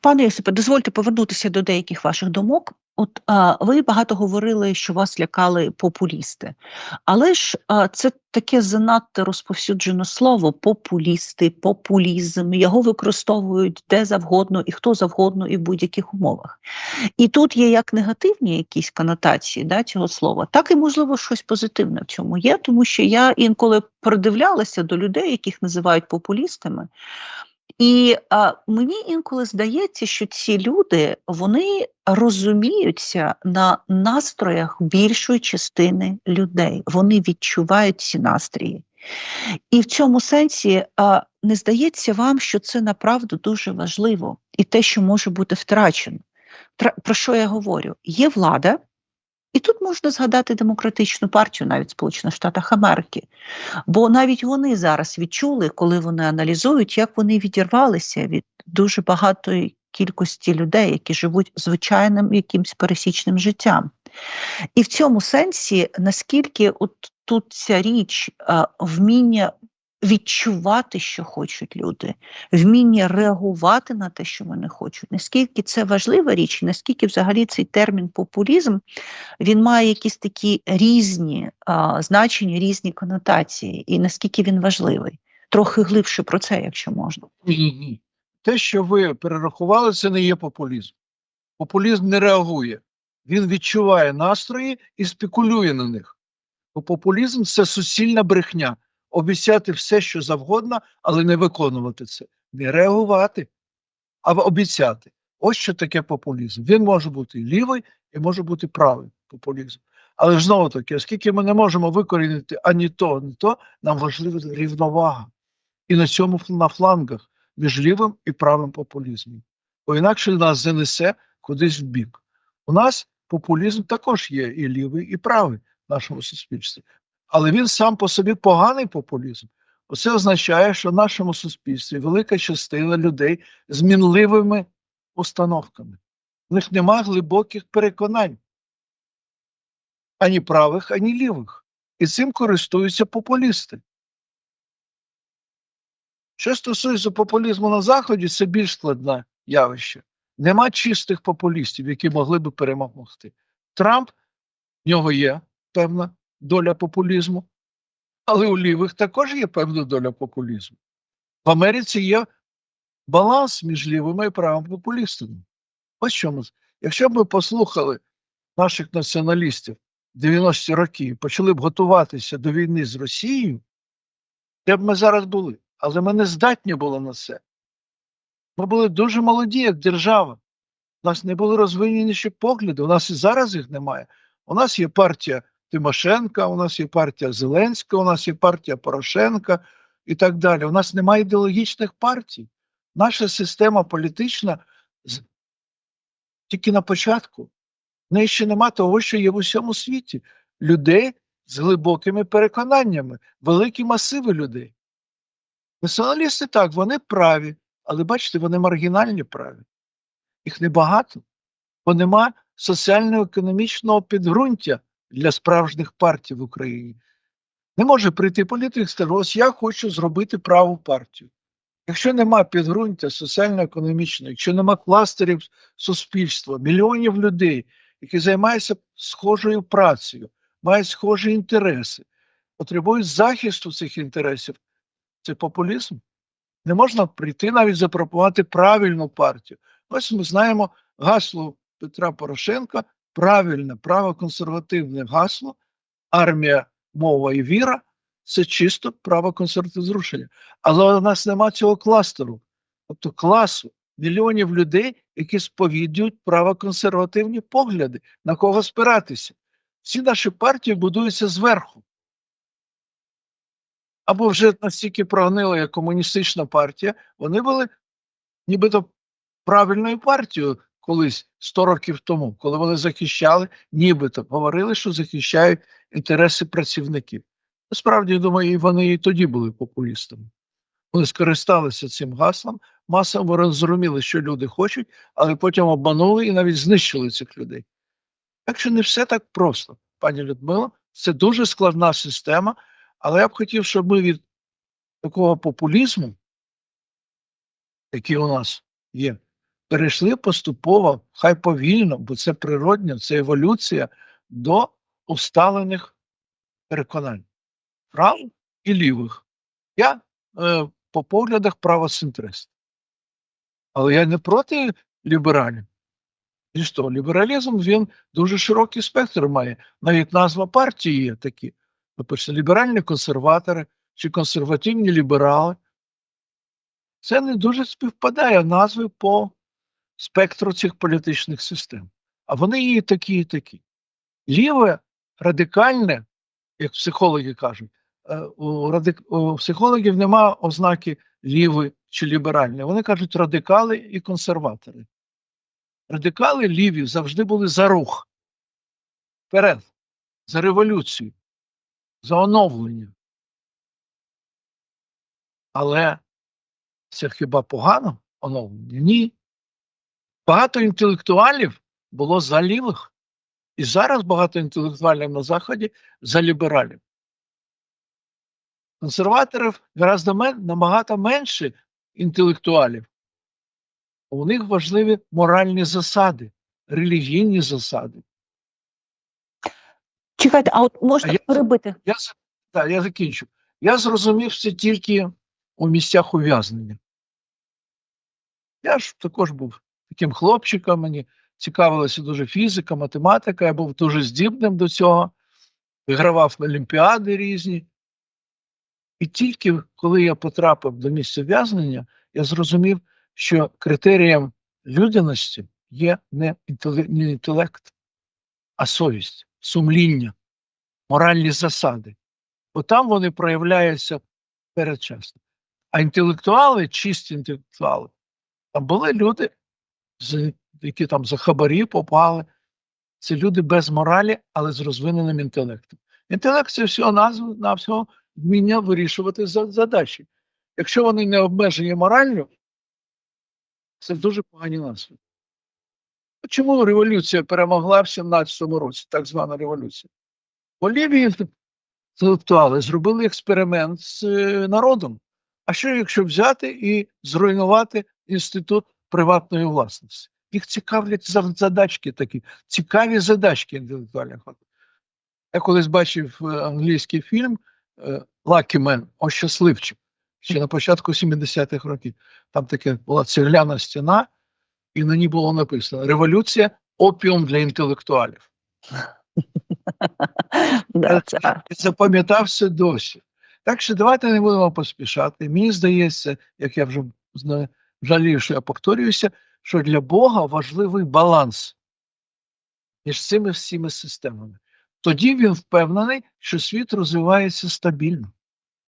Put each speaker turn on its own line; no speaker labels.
Пане Йосипе, дозвольте повернутися до деяких ваших думок. От а, ви багато говорили, що вас лякали популісти, але ж а, це таке занадто розповсюджене слово популісти, популізм. Його використовують де завгодно і хто завгодно, і в будь-яких умовах. І тут є як негативні якісь конотації да, цього слова, так і можливо щось позитивне в цьому є, тому що я інколи придивлялася до людей, яких називають популістами. І а, мені інколи здається, що ці люди вони розуміються на настроях більшої частини людей. Вони відчувають ці настрої. І в цьому сенсі а, не здається вам, що це направду дуже важливо, і те, що може бути втрачено. Тра- Про що я говорю? Є влада, і тут можна згадати демократичну партію навіть Сполучених Штатах Америки. Бо навіть вони зараз відчули, коли вони аналізують, як вони відірвалися від дуже багатої кількості людей, які живуть звичайним якимсь пересічним життям. І в цьому сенсі, наскільки от тут ця річ вміння відчувати, що хочуть люди, вміння реагувати на те, що вони хочуть, наскільки це важлива річ, наскільки взагалі цей термін популізм він має якісь такі різні а, значення, різні конотації, і наскільки він важливий. Трохи глибше про це, якщо можна.
Ні, ні. Те, що ви перерахували, це не є популізм. Популізм не реагує. Він відчуває настрої і спекулює на них. Бо популізм це суцільна брехня. Обіцяти все, що завгодно, але не виконувати це. Не реагувати, а обіцяти. Ось що таке популізм. Він може бути лівий і може бути правий популізм. Але ж знову таки, оскільки ми не можемо викорінити ані то, ані то, нам важлива рівновага. І на цьому на флангах між лівим і правим популізмом. Бо інакше нас занесе кудись в бік. У нас популізм також є і лівий, і правий в нашому суспільстві. Але він сам по собі поганий популізм. Це означає, що в нашому суспільстві велика частина людей з мінливими установками. В них нема глибоких переконань ані правих, ані лівих. І цим користуються популісти. Що стосується популізму на Заході, це більш складне явище. Нема чистих популістів, які могли би перемогти. Трамп в нього є певна доля популізму, але у лівих також є певна доля популізму. В Америці є баланс між лівими і правими популістами. Ось чому. Якщо б ми послухали наших націоналістів 90-ті роки почали б готуватися до війни з Росією, де б ми зараз були. Але ми не здатні були на це. Ми були дуже молоді, як держава. У нас не були розвинені ще погляди. У нас і зараз їх немає. У нас є партія Тимошенка, у нас є партія Зеленського, у нас є партія Порошенка і так далі. У нас немає ідеологічних партій. Наша система політична тільки на початку. В неї ще нема того, що є в усьому світі. Людей з глибокими переконаннями, великі масиви людей. Націоналісти так, вони праві, але бачите, вони маргінальні праві. Їх небагато, бо нема соціально-економічного підґрунтя для справжніх партій в Україні. Не може прийти політик і сказати, ось я хочу зробити праву партію. Якщо нема підґрунтя соціально-економічного, якщо нема кластерів суспільства, мільйонів людей, які займаються схожою працею, мають схожі інтереси, потребують захисту цих інтересів, це популізм. Не можна прийти навіть запропонувати правильну партію. Ось ми знаємо гасло Петра Порошенка, правильне, правоконсервативне гасло, армія, мова і віра це чисто правоконсервативне зрушення. Але у нас нема цього кластеру, тобто класу мільйонів людей, які сповідують правоконсервативні погляди, на кого спиратися. Всі наші партії будуються зверху або вже настільки прогнили, як комуністична партія, вони були нібито правильною партією колись 100 років тому, коли вони захищали, нібито говорили, що захищають інтереси працівників. Насправді, я думаю, вони і тоді були популістами. Вони скористалися цим гаслом, масово розуміли, що люди хочуть, але потім обманули і навіть знищили цих людей. Так що не все так просто, пані Людмила. Це дуже складна система, але я б хотів, щоб ми від такого популізму, який у нас є, перейшли поступово, хай повільно, бо це природньо, це еволюція до усталених переконань правих і лівих. Я е, по поглядах правоцентрист. Але я не проти лібералів. І що, лібералізм він дуже широкий спектр має. Навіть назва партії є такі. Наприклад, ліберальні консерватори чи консервативні ліберали. Це не дуже співпадає назви по спектру цих політичних систем. А вони і такі, і такі. Ліве, радикальне, як психологи кажуть, е, у, радик... у психологів нема ознаки лівий чи ліберальний. Вони кажуть радикали і консерватори. Радикали ліві завжди були за рух, вперед, за революцію, за оновлення. Але це хіба погано оновлення? Ні. Багато інтелектуалів було за лівих. І зараз багато інтелектуалів на Заході за лібералів. Консерваторів гораздо мен, набагато менше інтелектуалів. У них важливі моральні засади, релігійні засади.
Чекайте, а от можна
А я-
перебити?
Я, з- так, я закінчу. Я зрозумів це тільки у місцях ув'язнення. Я ж також був таким хлопчиком, мені цікавилася дуже фізика, математика, я був дуже здібним до цього, вигравав олімпіади різні. І тільки коли я потрапив до місця в'язнення, я зрозумів, що критерієм людяності є не інтелект, а совість, сумління, моральні засади. Бо там вони проявляються передчасно. А інтелектуали, чисті інтелектуали, там були люди, які там за хабарі попали. Це люди без моралі, але з розвиненим інтелектом. Інтелект це всього назва на всього вміння вирішувати задачі. Якщо вони не обмежені морально, це дуже погані назви. Чому революція перемогла в 17-му році, так звана революція? Бо ліві інтелектуали зробили експеримент з е, народом. А що якщо взяти і зруйнувати інститут приватної власності? Їх цікавлять задачки такі, цікаві задачки інтелектуальних. Я колись бачив е, англійський фільм е, Lucky Man, о щасливчик, ще на початку 70-х років. Там таке була цегляна стіна, і на ній було написано Революція опіум для інтелектуалів. Запам'ятався досі. Так що давайте не будемо поспішати. Мені здається, як я вже знаю, жалію, що я повторююся, що для Бога важливий баланс між цими всіми системами. Тоді він впевнений, що світ розвивається стабільно.